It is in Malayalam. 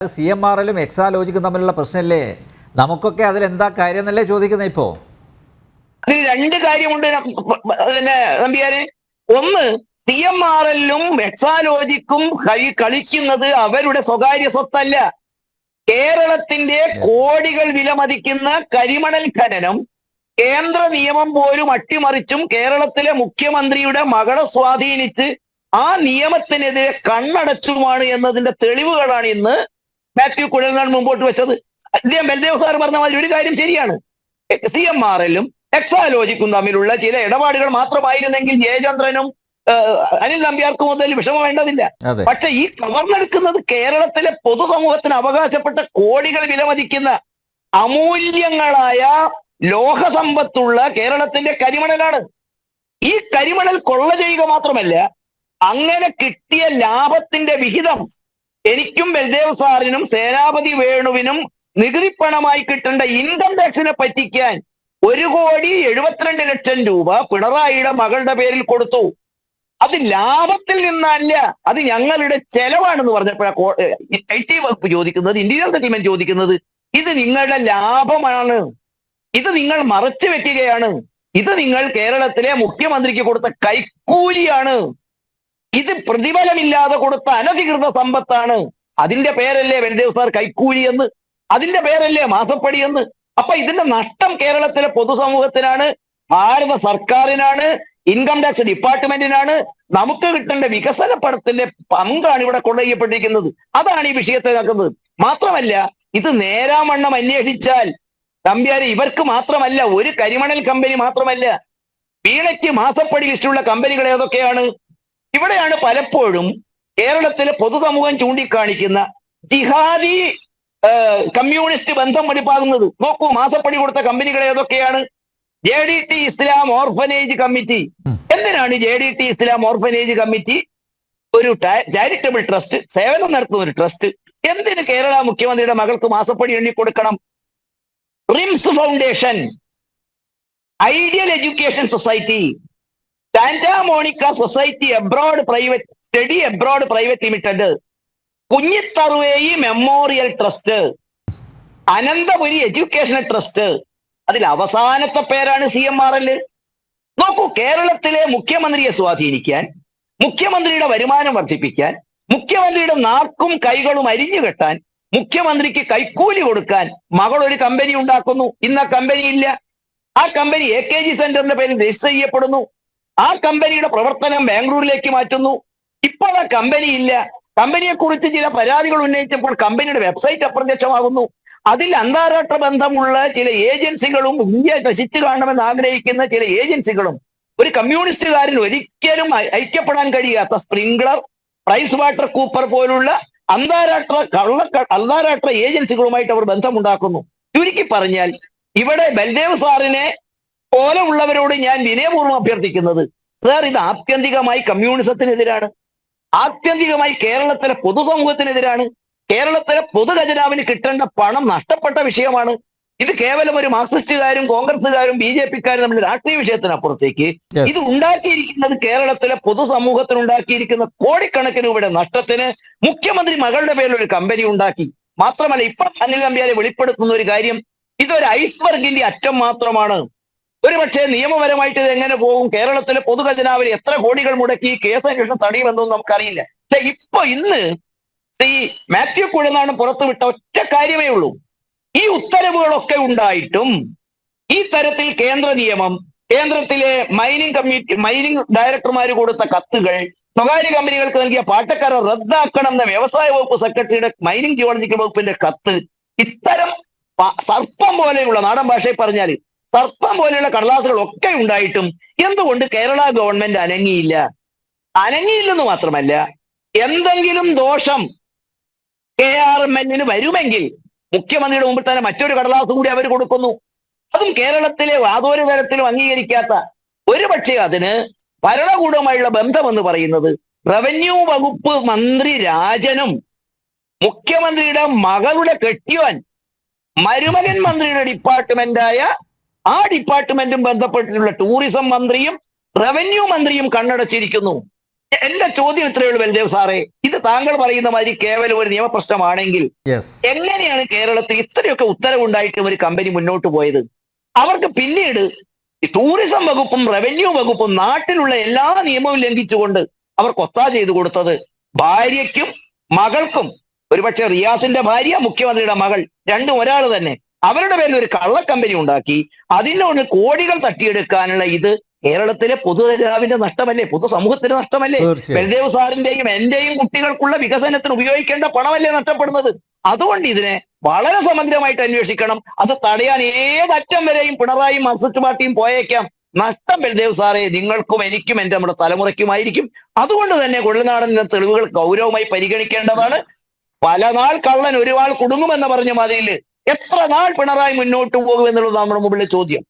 സി എം ആർ എല്ലും എക്സാലോജിക്കും തമ്മിലുള്ള പ്രശ്നമല്ലേ? നമുക്കൊക്കെ അതിൽ എന്താ കാര്യം എന്നല്ലേ ചോദിക്കുന്നത് ഇപ്പോ? അതിൽ രണ്ട് കാര്യമുണ്ട്. ന- പിന്നെ നമ്പിയാരെ ഒന്ന് സി എം ആർ എല്ലും എക്സാലോജിക്കും കളി കളിക്കുന്നത് അവരുടെ സ്വകാര്യ സ്വത്തല്ല. കേരളത്തിന്റെ കോടികൾ വിലമതിക്കുന്ന കരിമണൽ ഖനനം കേന്ദ്ര നിയമം പോലും അട്ടിമറിച്ചും കേരളത്തിലെ മുഖ്യമന്ത്രിയുടെ മകളെ സ്വാധീനിച്ച് ആ നിയമത്തിനെതിരെ കണ്ണടച്ചുമാണ് എന്നതിന്റെ തെളിവുകളാണ് ഇന്ന് മാത്യു കുഴൽനാൾ മുമ്പോട്ട് വെച്ചത്. അദ്ദേഹം ബൽദേവ് സാർ പറഞ്ഞ മാതിരി ഒരു കാര്യം ശരിയാണ്. സി എം ആർ എല്ലും എക്സാലോജിക്കും തമ്മിലുള്ള ചില ഇടപാടുകൾ മാത്രമായിരുന്നെങ്കിൽ ജയചന്ദ്രനും അനിൽ നമ്പ്യാർക്കും മുതൽ വിഷമം വേണ്ടതില്ല. പക്ഷെ ഈ കവർന്നെടുക്കുന്നത് കേരളത്തിലെ പൊതുസമൂഹത്തിന് അവകാശപ്പെട്ട കോടികൾ വിലമതിക്കുന്ന അമൂല്യങ്ങളായ ലോഹസമ്പത്തുള്ള കേരളത്തിന്റെ കരിമണലാണ്. ഈ കരിമണൽ കൊള്ള ചെയ്യുക മാത്രമല്ല അങ്ങനെ കിട്ടിയ ലാഭത്തിന്റെ വിഹിതം എനിക്കും ബൽദേവ് സാറിനും സേനാപതി വേണുവിനും നികുതി പണമായി കിട്ടേണ്ട ഇൻകം ടാക്സിനെ പറ്റിക്കാൻ ഒരു കോടി എഴുപത്തിരണ്ട് ലക്ഷം രൂപ പിണറായിയുടെ മകളുടെ പേരിൽ കൊടുത്തു. അത് ലാഭത്തിൽ നിന്നല്ല അത് ഞങ്ങളുടെ ചെലവാണെന്ന് പറഞ്ഞപ്പോഴാണ് ഐ ടി വകുപ്പ് ചോദിക്കുന്നത് ഇന്റീരിയർ സെറ്റിൽമെന്റ് ചോദിക്കുന്നത് ഇത് നിങ്ങളുടെ ലാഭമാണ്. ഇത് നിങ്ങൾ മറച്ചു വെക്കുകയാണ്. ഇത് നിങ്ങൾ കേരളത്തിലെ മുഖ്യമന്ത്രിക്ക് കൊടുത്ത കൈക്കൂലിയാണ്. ഇത് പ്രതിഫലമില്ലാതെ കൊടുത്ത അനധികൃത സമ്പത്താണ്. അതിന്റെ പേരല്ലേ വെൽദേവ് സാർ കൈക്കൂലി എന്ന്? അതിന്റെ പേരല്ലേ മാസപ്പടി എന്ന്? അപ്പൊ ഇതിന്റെ നഷ്ടം കേരളത്തിലെ പൊതുസമൂഹത്തിനാണ് ഭാരത സർക്കാരിനാണ് ഇൻകം ടാക്സ് ഡിപ്പാർട്ട്മെന്റിനാണ് നമുക്ക് കിട്ടേണ്ട വികസന പണത്തിന്റെ പങ്കാണ് ഇവിടെ കൊണ്ടുപോയപ്പെട്ടിരിക്കുന്നത് അതാണ് ഈ വിഷയത്തെ നടക്കുന്നത് മാത്രമല്ല ഇത് നേരാമണ്ണം അന്വേഷിച്ചാൽ തമ്പ്യാരെ ഇവർക്ക് മാത്രമല്ല ഒരു കരിമണൽ കമ്പനി മാത്രമല്ല വീണയ്ക്ക് മാസപ്പടി ലിസ്റ്റുള്ള കമ്പനികൾ ഏതൊക്കെയാണ്? ഇവിടെയാണ് പലപ്പോഴും കേരളത്തിലെ പൊതുസമൂഹം ചൂണ്ടിക്കാണിക്കുന്ന ജിഹാദി കമ്മ്യൂണിസ്റ്റ് ബന്ധം വെളിപ്പാകുന്നത് നോക്കൂ മാസപ്പടി കൊടുത്ത കമ്പനികൾ ഏതൊക്കെയാണ്? J D T Islam orphanage committee. എന്തിനാണ് J D T Islam orphanage committee? ഒരു ചാരിറ്റബിൾ ട്രസ്റ്റ് സേവനം നടത്തുന്ന ഒരു ട്രസ്റ്റ്. എന്തിന് കേരള മുഖ്യമന്ത്രിയുടെ മകൾക്ക് മാസപ്പടി എണ്ണി കൊടുക്കണം Rims foundation ideal education society. Santa Monica society abroad private study abroad private limited Kunhitharuvai memorial trust Ananthapuri educational trust അതിൽ അവസാനത്തെ പേരാണ് സി എം ആർ എൽ നോക്കൂ കേരളത്തിലെ മുഖ്യമന്ത്രിയെ സ്വാധീനിക്കാൻ മുഖ്യമന്ത്രിയുടെ വരുമാനം വർദ്ധിപ്പിക്കാൻ മുഖ്യമന്ത്രിയുടെ നാക്കും കൈകളും അരിഞ്ഞു കെട്ടാൻ മുഖ്യമന്ത്രിക്ക് കൈക്കൂലി കൊടുക്കാൻ മകൾ ഒരു കമ്പനി ഉണ്ടാക്കുന്നു. ഇന്ന് ആ കമ്പനി ഇല്ല. ആ കമ്പനി എ കെ ജി സെന്ററിന്റെ പേരിൽ രജിസ്റ്റർ ചെയ്യപ്പെടുന്നു. ആ കമ്പനിയുടെ പ്രവർത്തനം ബാംഗ്ലൂരിലേക്ക് മാറ്റുന്നു. ഇപ്പോൾ ആ കമ്പനി ഇല്ല. കമ്പനിയെ കുറിച്ച് ചില പരാതികൾ ഉന്നയിച്ചപ്പോൾ കമ്പനിയുടെ വെബ്സൈറ്റ് അപ്രത്യക്ഷമാകുന്നു. അതിൽ അന്താരാഷ്ട്ര ബന്ധമുള്ള ചില ഏജൻസികളും ഇന്ത്യ നശിച്ചു കാണണമെന്ന് ആഗ്രഹിക്കുന്ന ചില ഏജൻസികളും ഒരു കമ്മ്യൂണിസ്റ്റുകാരൻ ഒരിക്കലും ഐക്യപ്പെടാൻ കഴിയാത്ത സ്പ്രിംഗ്ലർ പ്രൈസ് വാട്ടർ കൂപ്പർ പോലുള്ള അന്താരാഷ്ട്ര കള്ള അന്താരാഷ്ട്ര ഏജൻസികളുമായിട്ട് അവർ ബന്ധമുണ്ടാക്കുന്നു. ചുരുക്കി പറഞ്ഞാൽ ഇവിടെ ബൽദേവ് സാറിനെ പോലെ ഉള്ളവരോട് ഞാൻ വിനയപൂർവം അഭ്യർത്ഥിക്കുന്നത് സാർ ഇത് ആത്യന്തികമായി കമ്മ്യൂണിസത്തിനെതിരാണ്. ആത്യന്തികമായി കേരളത്തിലെ പൊതുസമൂഹത്തിനെതിരാണ്. കേരളത്തിലെ പൊതുഖജനാവിന് കിട്ടേണ്ട പണം നഷ്ടപ്പെട്ട വിഷയമാണ്. ഇത് കേവലം ഒരു മാർക്സിസ്റ്റുകാരും കോൺഗ്രസുകാരും ബി ജെ പിക്കാരും തമ്മിൽ രാഷ്ട്രീയ വിഷയത്തിനപ്പുറത്തേക്ക്. ഇത് ഉണ്ടാക്കിയിരിക്കുന്നത് കേരളത്തിലെ പൊതുസമൂഹത്തിന് ഉണ്ടാക്കിയിരിക്കുന്ന കോടിക്കണക്കിന് രൂപയുടെ നഷ്ടത്തിന് മുഖ്യമന്ത്രി മകളുടെ പേരിൽ ഒരു കമ്പനി ഉണ്ടാക്കി. മാത്രമല്ല ഇപ്പൊ അനിൽ നമ്പ്യാരെ വെളിപ്പെടുത്തുന്ന ഒരു കാര്യം ഇതൊരു ഐസ്ബർഗിന്റെ അറ്റം മാത്രമാണ്. ഒരുപക്ഷെ നിയമപരമായിട്ട് ഇത് എങ്ങനെ പോകും? കേരളത്തിലെ പൊതുഖജനാവിൽ എത്ര കോടികൾ മുടക്കി? കേസ് അന്വേഷണം തടയുമെന്നൊന്നും നമുക്കറിയില്ല. പക്ഷെ ഇപ്പൊ ഇന്ന് ഈ മാത്യു കുഴനാണ് പുറത്തുവിട്ട ഒറ്റ കാര്യമേ ഉള്ളൂ. ഈ ഉത്തരവുകളൊക്കെ ഉണ്ടായിട്ടും ഈ തരത്തിൽ കേന്ദ്ര നിയമം കേന്ദ്രത്തിലെ മൈനിങ് കമ്മിറ്റി മൈനിങ് ഡയറക്ടർമാർ കൊടുത്ത കത്തുകൾ സ്വകാര്യ കമ്പനികൾക്ക് നൽകിയ പാട്ടക്കാരെ റദ്ദാക്കണം എന്ന വ്യവസായ വകുപ്പ് സെക്രട്ടറിയുടെ മൈനിങ് ജിയോളജിക്കൽ വകുപ്പിന്റെ കത്ത് ഇത്തരം സർപ്പം പോലെയുള്ള നാടൻ ഭാഷയിൽ പറഞ്ഞാൽ സർപ്പം പോലെയുള്ള കടലാസുകൾ ഒക്കെ ഉണ്ടായിട്ടും എന്തുകൊണ്ട് കേരള ഗവൺമെന്റ് അനങ്ങിയില്ല? അനങ്ങിയില്ലെന്ന് മാത്രമല്ല എന്തെങ്കിലും ദോഷം കെ ആർ എം എല്ലിന് വരുമെങ്കിൽ മുഖ്യമന്ത്രിയുടെ മുമ്പിൽ തന്നെ മറ്റൊരു കടലാസ് കൂടി അവർ കൊടുക്കുന്നു. അതും കേരളത്തിലെ യാതൊരു തരത്തിലും അംഗീകരിക്കാത്ത. ഒരുപക്ഷെ അതിന് ഭരണകൂടവുമായുള്ള ബന്ധമെന്ന് പറയുന്നത് റവന്യൂ വകുപ്പ് മന്ത്രി രാജനും മുഖ്യമന്ത്രിയുടെ മകളുടെ കെട്ടിയവൻ മരുമകൻ മന്ത്രിയുടെ ഡിപ്പാർട്ട്മെന്റായ ആ ഡിപ്പാർട്ട്മെന്റും ബന്ധപ്പെട്ടിട്ടുള്ള ടൂറിസം മന്ത്രിയും റവന്യൂ മന്ത്രിയും കണ്ണടച്ചിരിക്കുന്നു. എന്റെ ചോദ്യം ഇത്രയേ ഉള്ളൂ ബൽദേവ് സാറേ. ഇത് താങ്കൾ പറയുന്ന മാതിരി കേവലം ഒരു നിയമപ്രശ്നമാണെങ്കിൽ എങ്ങനെയാണ് കേരളത്തിൽ ഇത്രയൊക്കെ ഉത്തരവുണ്ടായിട്ടും ഒരു കമ്പനി മുന്നോട്ട് പോയത്? അവർക്ക് പിന്നീട് ടൂറിസം വകുപ്പും റവന്യൂ വകുപ്പും നാട്ടിലുള്ള എല്ലാ നിയമവും ലംഘിച്ചുകൊണ്ട് അവർ കൊത്താ ചെയ്തു കൊടുത്തത്. ഭാര്യയ്ക്കും മകൾക്കും ഒരുപക്ഷെ റിയാസിന്റെ ഭാര്യ മുഖ്യമന്ത്രിയുടെ മകൾ രണ്ടും ഒരാൾ തന്നെ. അവരുടെ പേരിൽ ഒരു കള്ളക്കമ്പനി ഉണ്ടാക്കി അതിനോട് കോടികൾ തട്ടിയെടുക്കാനുള്ള ഇത് കേരളത്തിലെ പൊതുജനാവിന്റെ നഷ്ടമല്ലേ? പൊതുസമൂഹത്തിന്റെ നഷ്ടമല്ലേ? ബൽദേവ് സാറിന്റെയും എന്റെയും കുട്ടികൾക്കുള്ള വികസനത്തിന് ഉപയോഗിക്കേണ്ട പണമല്ലേ നഷ്ടപ്പെടുന്നത്? അതുകൊണ്ട് ഇതിനെ വളരെ സമഗ്രമായിട്ട് അന്വേഷിക്കണം. അത് തടയാൻ ഏതറ്റം വരെയും പിണറായി മാർക്സിസ്റ്റ് പാർട്ടിയും പോയേക്കാം. നഷ്ടം ബൽദേവ് സാറേ നിങ്ങൾക്കും എനിക്കും എന്റെ നമ്മുടെ തലമുറയ്ക്കുമായിരിക്കും. അതുകൊണ്ട് തന്നെ കൊള്ളുനാടൻ തെളിവുകൾ ഗൗരവമായി പരിഗണിക്കേണ്ടതാണ്. പല നാൾ കള്ളൻ ഒരു ആൾ കുടുങ്ങുമെന്ന് പറഞ്ഞ മാതിരിയിൽ എത്ര നാൾ പിണറായി മുന്നോട്ട് പോകുമെന്നുള്ളത് നമ്മുടെ മുമ്പിലെ ചോദ്യം.